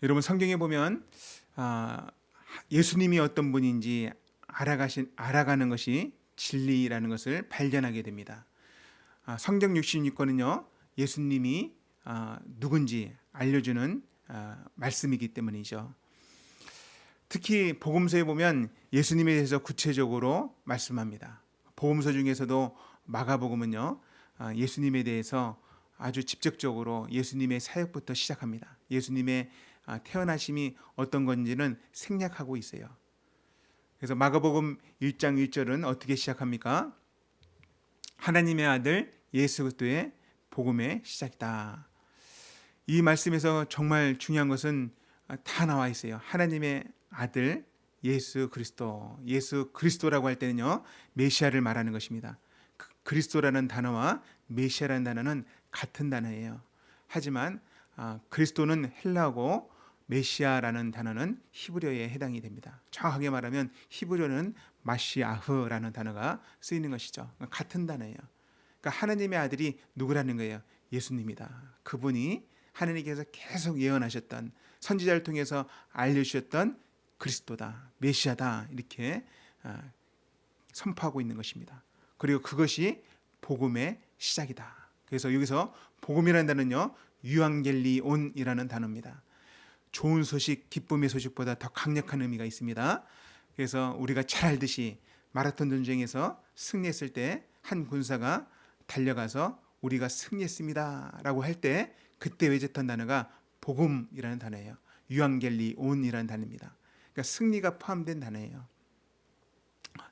여러분 성경에 보면 아, 예수님이 어떤 분인지 알아가신 알아가는 것이 진리라는 것을 발견하게 됩니다. 아, 성경 66권은요 예수님이 아, 누군지 알려주는 아, 말씀이기 때문이죠. 특히 복음서에 보면 예수님에 대해서 구체적으로 말씀합니다. 복음서 중에서도 마가복음은요 아, 예수님에 대해서 아주 직접적으로 예수님의 사역부터 시작합니다. 예수님의 아, 태어나심이 어떤 건지는 생략하고 있어요. 그래서 마가복음 1장 1절은 어떻게 시작합니까? 하나님의 아들 예수 그리스도의 복음의 시작이다. 이 말씀에서 정말 중요한 것은 다 나와 있어요. 하나님의 아들 예수 그리스도. 예수 그리스도라고 할 때는요. 메시아를 말하는 것입니다. 그- 그리스도라는 단어와 메시아라는 단어는 같은 단어예요. 하지만 아, 그리스도는 헬라어고 메시아라는 단어는 히브리어에 해당이 됩니다. 정확하게 말하면 히브리어는 마시아흐라는 단어가 쓰이는 것이죠. 같은 단어예요. 그러니까 하나님의 아들이 누구라는 거예요? 예수님이다. 그분이 하나님께서 계속 예언하셨던 선지자를 통해서 알려주셨던 그리스도다, 메시아다 이렇게 아, 선포하고 있는 것입니다. 그리고 그것이 복음의 시작이다. 그래서 여기서 복음이라는 단어는요 유앙겔리온이라는 단어입니다. 좋은 소식, 기쁨의 소식보다 더 강력한 의미가 있습니다. 그래서 우리가 잘 알듯이 마라톤 전쟁에서 승리했을 때 한 군사가 달려가서 우리가 승리했습니다라고 할 때 그때 외쳤던 단어가 복음이라는 단어예요. 유앙겔리온이라는 단어입니다. 그러니까 승리가 포함된 단어예요.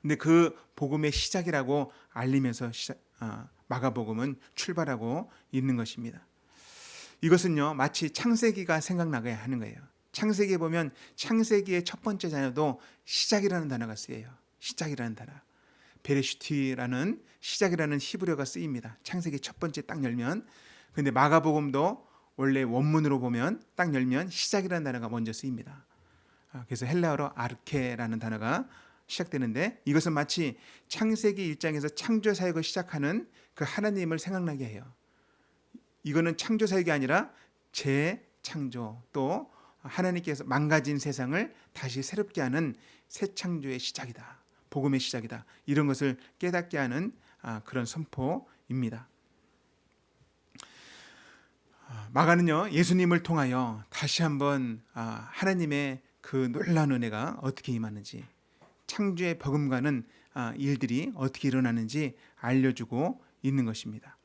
근데 그 복음의 시작이라고 알리면서 시작, 아, 마가복음은 출발하고 있는 것입니다. 이것은요 마치 창세기가 생각나게 하는 거예요. 창세기에 보면 창세기의 첫 번째 자녀도 시작이라는 단어가 쓰여요. 시작이라는 단어. 베레슈티라는 시작이라는 히브리어가 쓰입니다. 창세기 첫 번째 딱 열면 근데 마가복음도 원래 원문으로 보면 딱 열면 시작이라는 단어가 먼저 쓰입니다. 아, 그래서 헬라어로 아르케라는 단어가 시작되는데 이것은 마치 창세기 1장에서 창조 사역을 시작하는 그 하나님을 생각나게 해요. 이거는 창조 사역이 아니라 재창조 또 하나님께서 망가진 세상을 다시 새롭게 하는 새 창조의 시작이다. 복음의 시작이다. 이런 것을 깨닫게 하는 아, 그런 선포입니다. 아, 마가는요 예수님을 통하여 다시 한번 아, 하나님의 그 놀라운 은혜가 어떻게 임하는지 창조의 버금가는 아, 일들이 어떻게 일어나는지 알려주고 있는 것입니다.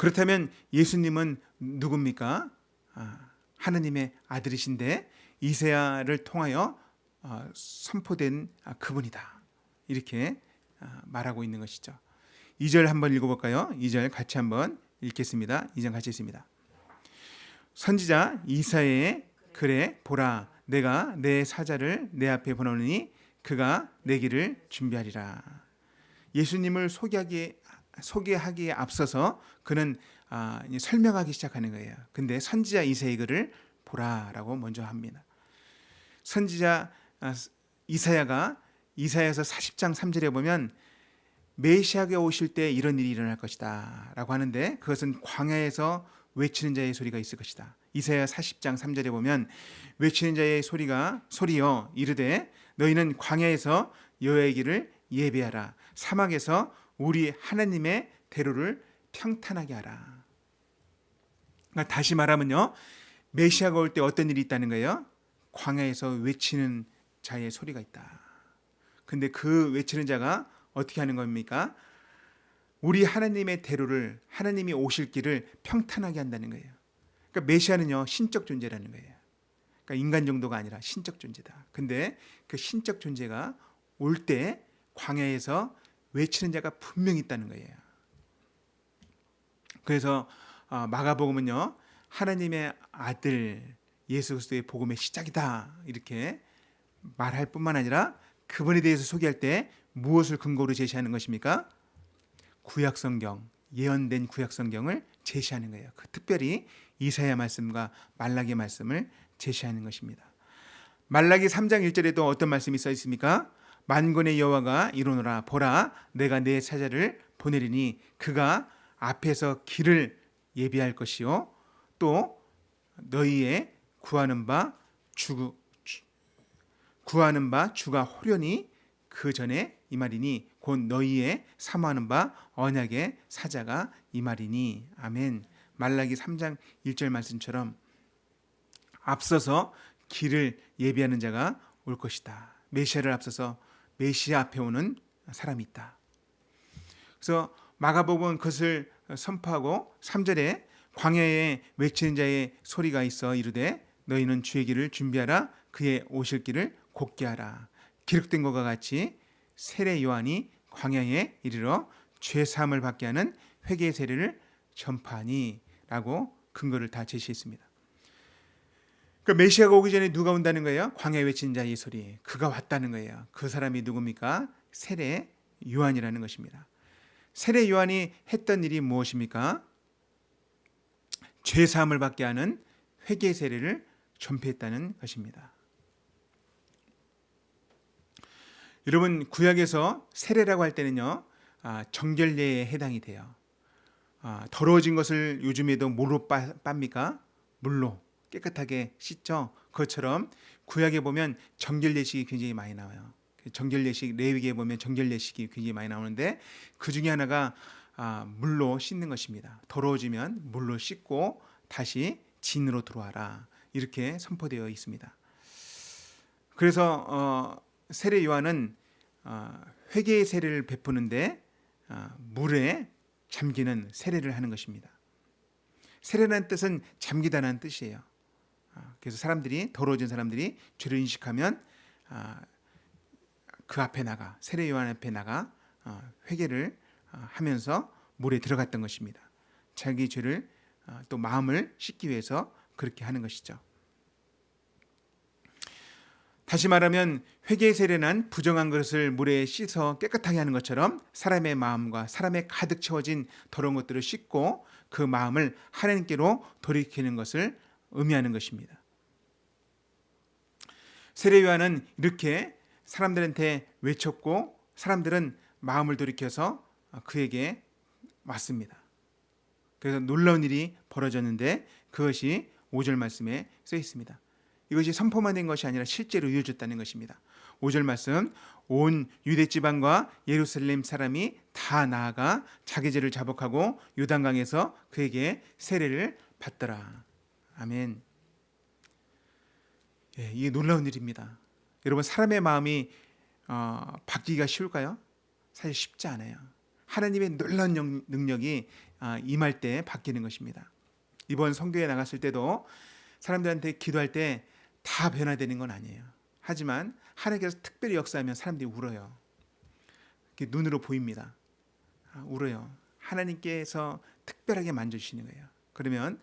그렇다면 예수님은 누굽니까? 아, 하나님의 아들이신데 이세야를 통하여 어, 선포된 아, 그분이다. 이렇게 아, 말하고 있는 것이죠. 2절 한번 읽어볼까요? 2절 같이 한번 읽겠습니다. 2절 같이 있습니다. 선지자 이사야의 글에 보라 내가 내 사자를 내 앞에 보내오니 그가 내 길을 준비하리라. 예수님을 소개하기 소개하기에 앞서서 그는 아, 설명하기 시작하는 거예요. 근데 선지자 이사야의 글을 보라라고 먼저 합니다. 선지자 아, 이사야가 이사야서 40장 3절에 보면 메시아가 오실 때 이런 일이 일어날 것이다라고 하는데 그것은 광야에서 외치는 자의 소리가 있을 것이다. 이사야 40장 3절에 보면 외치는 자의 소리가 소리여 이르되 너희는 광야에서 여호와의 길을 예배하라 사막에서 우리 하나님의 대로를 평탄하게 하라. 그러니까 다시 말하면요 메시아가 올 때 어떤 일이 있다는 거예요? 광야에서 외치는 자의 소리가 있다. 근데 그 외치는 자가 어떻게 하는 겁니까? 우리 하나님의 대로를 하나님이 오실 길을 평탄하게 한다는 거예요. 그러니까 메시아는요 신적 존재라는 거예요. 그러니까 인간 정도가 아니라 신적 존재다. 근데 그 신적 존재가 올 때 광야에서 외치는 자가 분명히 있다는 거예요. 그래서 아, 마가복음은요 하나님의 아들 예수 그리스도의 복음의 시작이다 이렇게 말할 뿐만 아니라 그분에 대해서 소개할 때 무엇을 근거로 제시하는 것입니까? 구약 성경 예언된 구약 성경을 제시하는 거예요. 그 특별히 이사야 말씀과 말라기 말씀을 제시하는 것입니다. 말라기 3장 1절에도 어떤 말씀이 써 있습니까? 만군의 여호와가 이르노라 보라 내가 내 사자를 보내리니 그가 앞에서 길을 예비할 것이요 또 너희의 구하는 바 주, 주- 구하는 바 주가 호련히 그 전에 이 말이니 곧 너희의 사모하는 바 언약의 사자가 이 말이니 아멘. 말라기 3장 1절 말씀처럼 앞서서 길을 예비하는 자가 올 것이다. 메시아를 앞서서 메시아 앞에 오는 사람이 있다. 그래서 마가복음은 그것을 선포하고 3절에 광야에 외치는 자의 소리가 있어 이르되 너희는 주의 길을 준비하라 그의 오실 길을 곧게 하라 기록된 것과 같이 세례 요한이 광야에 이르러 죄 사함을 받게 하는 회개의 세례를 전파하니라고 근거를 다 제시했습니다. 그 메시아가 오기 전에 누가 온다는 거예요? 광야에 외치는 자의 소리. 그가 왔다는 거예요. 그 사람이 누굽니까? 세례 요한이라는 것입니다. 세례 요한이 했던 일이 무엇입니까? 죄 사함을 받게 하는 회개 세례를 전폐했다는 것입니다. 여러분 구약에서 세례라고 할 때는요 아, 정결례에 해당이 돼요. 아, 더러워진 것을 요즘에도 뭘로 빠, 빱니까? 물로 깨끗하게 씻죠. 그것처럼 구약에 보면 정결례식이 굉장히 많이 나와요. 정결례식 레위기에 보면 정결례식이 굉장히 많이 나오는데 그 중에 하나가 아, 물로 씻는 것입니다. 더러워지면 물로 씻고 다시 진으로 들어와라 이렇게 선포되어 있습니다. 그래서 어, 세례 요한은 어, 회개의 세례를 베푸는데 어, 물에 잠기는 세례를 하는 것입니다. 세례라는 뜻은 잠기다는 뜻이에요. 어, 그래서 사람들이 더러워진 사람들이 죄를 인식하면 아, 그 앞에 나가 세례 요한 앞에 나가 어, 회개를 어, 하면서 물에 들어갔던 것입니다. 자기 죄를 어, 또 마음을 씻기 위해서 그렇게 하는 것이죠. 다시 말하면 회개 세례는 부정한 것을 물에 씻어 깨끗하게 하는 것처럼 사람의 마음과 사람의 가득 채워진 더러운 것들을 씻고 그 마음을 하나님께로 돌이키는 것을 의미하는 것입니다. 세례 요한은 이렇게 사람들한테 외쳤고 사람들은 마음을 돌이켜서 그에게 왔습니다. 그래서 놀라운 일이 벌어졌는데 그것이 5절 말씀에 써 있습니다. 이것이 선포만 된 것이 아니라 실제로 이루어졌다는 것입니다. 5절 말씀 온 유대 지방과 예루살렘 사람이 다 나아가 자기 죄를 자복하고 요단강에서 그에게 세례를 받더라. 아멘. 예, 이게 놀라운 일입니다. 여러분 사람의 마음이 어, 바뀌기가 쉬울까요? 사실 쉽지 않아요. 하나님의 놀라운 영- 능력이 아, 임할 때 바뀌는 것입니다. 이번 성교에 나갔을 때도 사람들한테 기도할 때 다 변화되는 건 아니에요. 하지만 하나님께서 특별히 역사하면 사람들이 울어요. 눈으로 보입니다. 아, 울어요. 하나님께서 특별하게 만져주시는 거예요. 그러면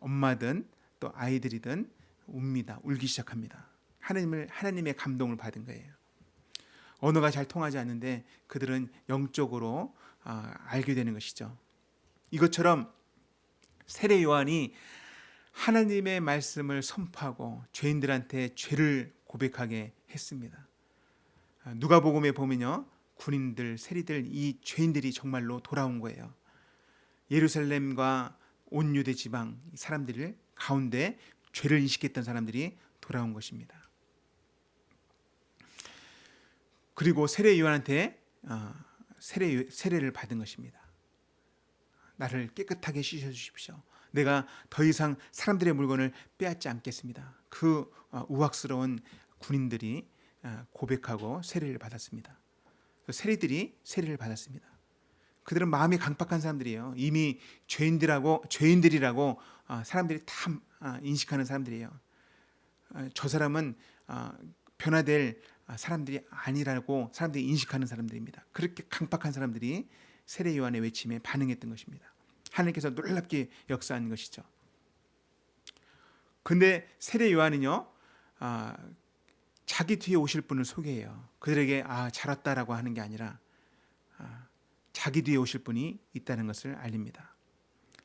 엄마든 또 아이들이든 웁니다. 울기 시작합니다. 하나님을 하나님의 감동을 받은 거예요. 언어가 잘 통하지 않는데 그들은 영적으로 아, 알게 되는 것이죠. 이것처럼 세례 요한이 하나님의 말씀을 선포하고 죄인들한테 죄를 고백하게 했습니다. 아, 누가복음에 보면요. 군인들, 세리들 이 죄인들이 정말로 돌아온 거예요. 예루살렘과 온 유대 지방 이 사람들 가운데 죄를 인식했던 사람들이 돌아온 것입니다. 그리고 세례 요한한테 어, 세례 세례를 받은 것입니다. 나를 깨끗하게 씻어 주십시오. 내가 더 이상 사람들의 물건을 빼앗지 않겠습니다. 그 어, 우악스러운 군인들이 어, 고백하고 세례를 받았습니다. 그 세리들이 세례를 받았습니다. 그들은 마음이 강팍한 사람들이에요. 이미 죄인들하고 죄인들이라고 어, 사람들이 다 아, 인식하는 사람들이에요. 어, 저 사람은 어, 변화될 아, 사람들이 아니라고 사람들이 인식하는 사람들입니다. 그렇게 강팍한 사람들이 세례 요한의 외침에 반응했던 것입니다. 하나님께서 놀랍게 역사한 것이죠. 근데 세례 요한은요, 아, 자기 뒤에 오실 분을 소개해요. 그들에게 아, 잘 왔다라고 하는 게 아니라 아, 자기 뒤에 오실 분이 있다는 것을 알립니다.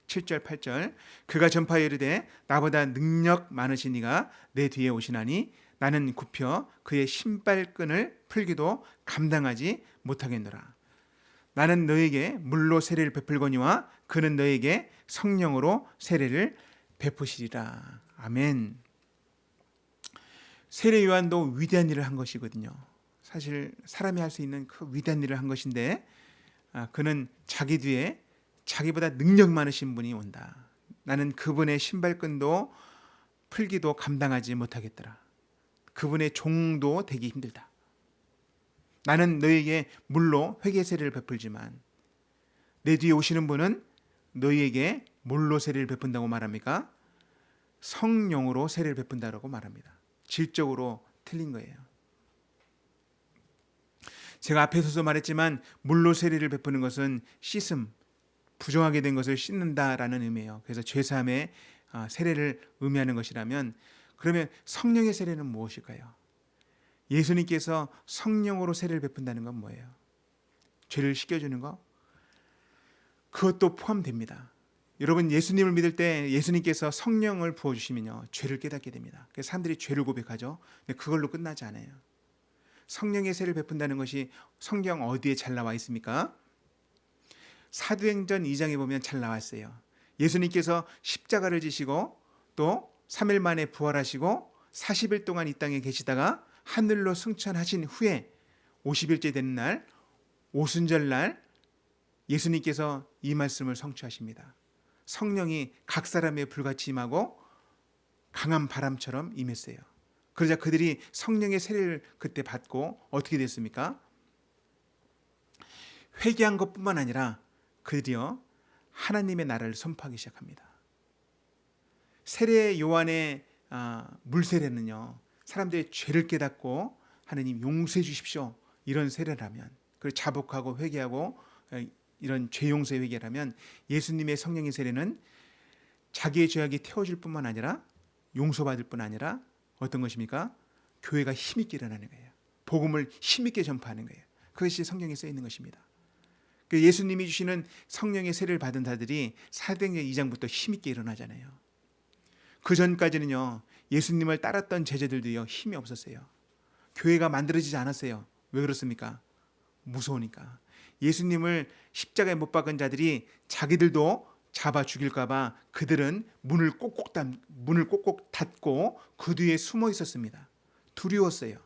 7절 8절 그가 전파에 이르되 나보다 능력 많으신 이가 내 뒤에 오시나니 나는 굽혀 그의 신발끈을 풀기도 감당하지 못하겠노라. 나는 너에게 물로 세례를 베풀거니와 그는 너에게 성령으로 세례를 베푸시리라. 아멘. 세례 요한도 위대한 일을 한 것이거든요. 사실 사람이 할 수 있는 그 위대한 일을 한 것인데 아, 그는 자기 뒤에 자기보다 능력 많으신 분이 온다. 나는 그분의 신발끈도 풀기도 감당하지 못하겠더라. 그분의 종도 되기 힘들다. 나는 너에게 물로 회개 세례를 베풀지만 내 뒤에 오시는 분은 너희에게 물로 세례를 베푼다고 말합니까? 성령으로 세례를 베푼다라고 말합니다. 질적으로 틀린 거예요. 제가 앞에서도 말했지만 물로 세례를 베푸는 것은 씻음, 부정하게 된 것을 씻는다라는 의미예요. 그래서 죄사함의 아, 세례를 의미하는 것이라면 그러면 성령의 세례는 무엇일까요? 예수님께서 성령으로 세례를 베푼다는 건 뭐예요? 죄를 씻겨주는 거? 그것도 포함됩니다. 여러분 예수님을 믿을 때 예수님께서 성령을 부어주시면요 죄를 깨닫게 됩니다. 그래서 사람들이 죄를 고백하죠. 근데 그걸로 끝나지 않아요. 성령의 세를 베푼다는 것이 성경 어디에 잘 나와 있습니까? 사도행전 2장에 보면 잘 나와 있어요. 예수님께서 십자가를 지시고 또 3일 만에 부활하시고 40일 동안 이 땅에 계시다가 하늘로 승천하신 후에 50일째 되는 날 오순절 날 예수님께서 이 말씀을 성취하십니다. 성령이 각 사람의 불같이 임하고 강한 바람처럼 임했어요. 그러자 그들이 성령의 세례를 그때 받고 어떻게 됐습니까? 회개한 것뿐만 아니라 그들이요 하나님의 나라를 선포하기 시작합니다. 세례 요한의 아, 물세례는요 사람들의 죄를 깨닫고 하나님 용서해 주십시오 이런 세례라면 그 자복하고 회개하고 이런 죄 용서의 회개라면 예수님의 성령의 세례는 자기의 죄악이 태워질 뿐만 아니라 용서받을 뿐 아니라 어떤 것입니까? 교회가 힘있게 일어나는 거예요. 복음을 힘있게 전파하는 거예요. 그것이 성경에 써 있는 것입니다. 그 예수님이 주시는 성령의 세례를 받은 자들이 사도행전 2장부터 힘있게 일어나잖아요. 그 전까지는요 예수님을 따랐던 제자들도요 힘이 없었어요. 교회가 만들어지지 않았어요. 왜 그렇습니까? 무서우니까. 예수님을 십자가에 못 박은 자들이 자기들도 잡아 죽일까봐 그들은 문을 꼭꼭 닫, 문을 꼭꼭 닫고 그 뒤에 숨어 있었습니다. 두려웠어요.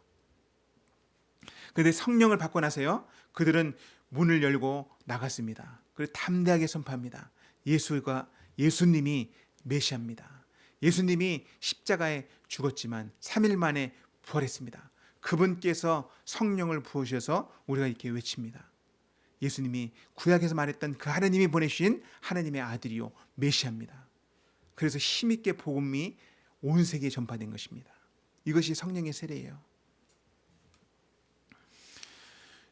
그런데 성령을 받고 나서요, 그들은 문을 열고 나갔습니다. 그리고 담대하게 선포합니다. 예수가 예수님이 메시아입니다. 예수님이 십자가에 죽었지만 3일 만에 부활했습니다. 그분께서 성령을 부으셔서 우리가 이렇게 외칩니다. 예수님이 구약에서 말했던 그 하나님이 보내신 하나님의 아들이요 메시아입니다. 그래서 힘있게 복음이 온 세계에 전파된 것입니다. 이것이 성령의 세례예요.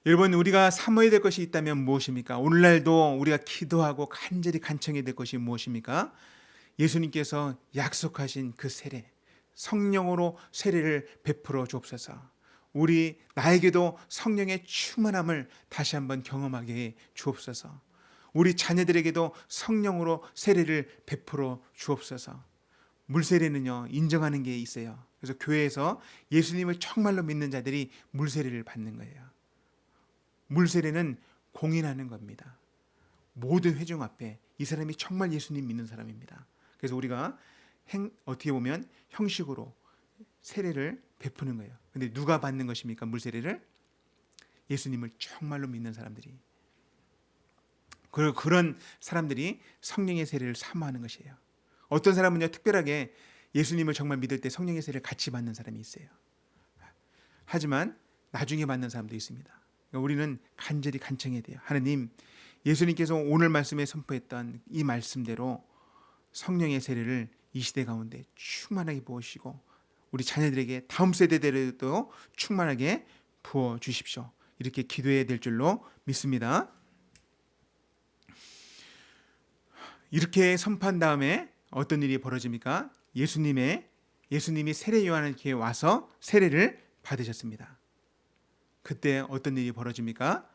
여러분 우리가 삼어야 될 것이 있다면 무엇입니까? 오늘날도 우리가 기도하고 간절히 간청해야 될 것이 무엇입니까? 예수님께서 약속하신 그 세례, 성령으로 세례를 베풀어 주옵소서. 우리 나에게도 성령의 충만함을 다시 한번 경험하게 해 주옵소서. 우리 자녀들에게도 성령으로 세례를 베풀어 주옵소서. 물세례는요 인정하는 게 있어요. 그래서 교회에서 예수님을 정말로 믿는 자들이 물세례를 받는 거예요. 물세례는 공인하는 겁니다. 모든 회중 앞에 이 사람이 정말 예수님 믿는 사람입니다. 그래서 우리가 행, 어떻게 보면 형식으로 세례를 베푸는 거예요. 근데 누가 받는 것입니까? 물세례를 예수님을 정말로 믿는 사람들이 그리고 그런 사람들이 성령의 세례를 사모하는 것이에요. 어떤 사람은요 특별하게 예수님을 정말 믿을 때 성령의 세례를 같이 받는 사람이 있어요. 하지만 나중에 받는 사람도 있습니다. 그러니까 우리는 간절히 간청해야 돼요. 하나님, 예수님께서 오늘 말씀에 선포했던 이 말씀대로 성령의 세례를 이 시대 가운데 충만하게 부으시고 우리 자녀들에게 다음 세대들에도 충만하게 부어 주십시오. 이렇게 기도해야 될 줄로 믿습니다. 이렇게 선포한 다음에 어떤 일이 벌어집니까? 예수님의 예수님이 세례 요한에게 와서 세례를 받으셨습니다. 그때 어떤 일이 벌어집니까?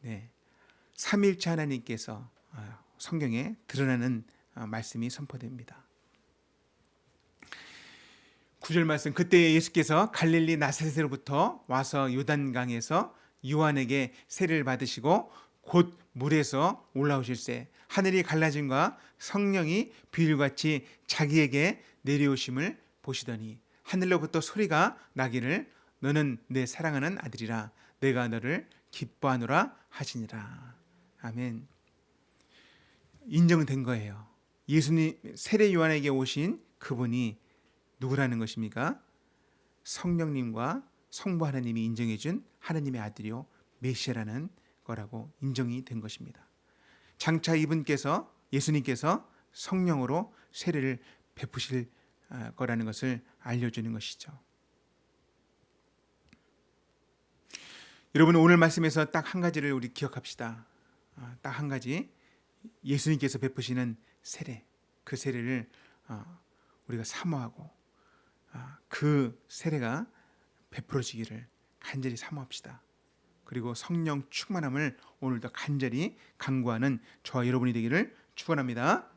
네. 삼일체 하나님께서 아, 성경에 드러나는 아, 말씀이 선포됩니다. 9절 말씀. 그때 예수께서 갈릴리 나사렛으로부터 와서 요단강에서 요한에게 세례를 받으시고 곧 물에서 올라오실세 하늘이 갈라짐과 성령이 비율같이 자기에게 내려오심을 보시더니 하늘로부터 소리가 나기를 너는 내 사랑하는 아들이라 내가 너를 기뻐하노라 하시니라. 아멘. 인정된 거예요. 예수님 세례 요한에게 오신 그분이 누구라는 것입니까 성령님과 성부 하나님이 인정해 준 하나님의 아들이요 메시아라는 거라고 인정이 된 것입니다. 장차 이분께서 예수님께서 성령으로 세례를 베푸실 아, 거라는 것을 알려주는 것이죠. 여러분 오늘 말씀에서 딱 한 가지를 우리 기억합시다. 아, 딱한 가지 예수님께서 베푸시는 세례 그 세례를 어, 우리가 사모하고 아, 그 세례가 베풀어지기를 간절히 사모합시다. 그리고 성령 충만함을 오늘도 간절히 간구하는 저와 여러분이 되기를 축원합니다.